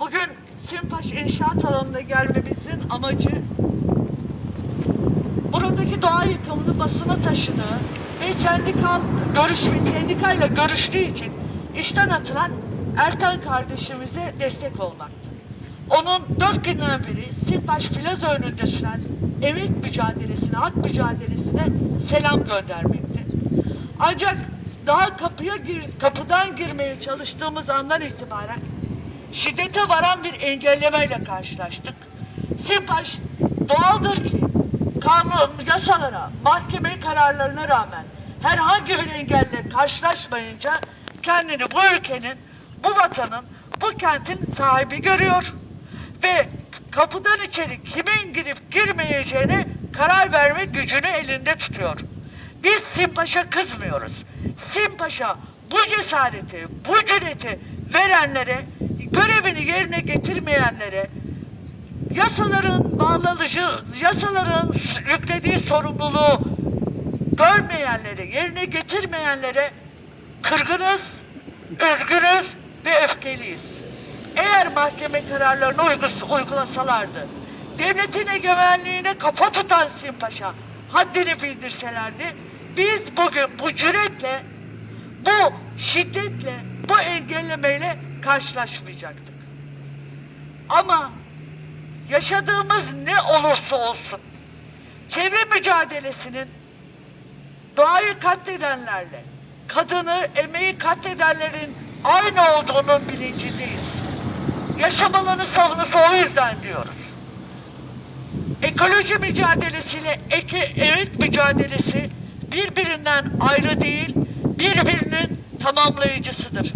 Bugün Simpaş İnşaat Alanı'na gelmemizin amacı buradaki doğa yıkımını basına taşıdığı ve sendikal görüşme, sendikayla görüştüğü için işten atılan Erkan kardeşimize destek olmaktı. Onun dört günden beri Simpaş Plaza önünde süren emek mücadelesine, hak mücadelesine selam göndermekte. Ancak daha kapıya gir, kapıdan girmeye çalıştığımız andan itibaren şiddete varan bir engellemeyle karşılaştık. Simpaş doğaldır ki kanun, yasalara, mahkeme kararlarına rağmen herhangi bir engelle karşılaşmayınca kendini bu ülkenin, bu vatanın, bu kentin sahibi görüyor. Ve kapıdan içeri kimin girip girmeyeceğine karar verme gücünü elinde tutuyor. Biz Simpaş'a kızmıyoruz. Simpaş'a bu cesareti, bu cüreti verenlere, görevini yerine getirmeyenlere, yasaların bağlanıcı, yasaların yüklediği sorumluluğu görmeyenlere, yerine getirmeyenlere kırgınız, üzgünüz ve öfkeliyiz. Eğer mahkeme kararlarını uygulasalardı, devletin egemenliğine kafa tutan Simpaşa haddini bildirselerdi, biz bugün bu cüretle, bu şiddetle, bu engellemeyle karşılaşmayacaktık. Ama yaşadığımız ne olursa olsun, çevre mücadelesinin doğayı katledenlerle, kadını, emeği katledenlerin aynı olduğunun bilincindeyiz. Yaşam alanı savunusu o yüzden diyoruz. Ekoloji mücadelesiyle eki, emek mücadelesi birbirinden ayrı değil, birbirinin tamamlayıcısıdır.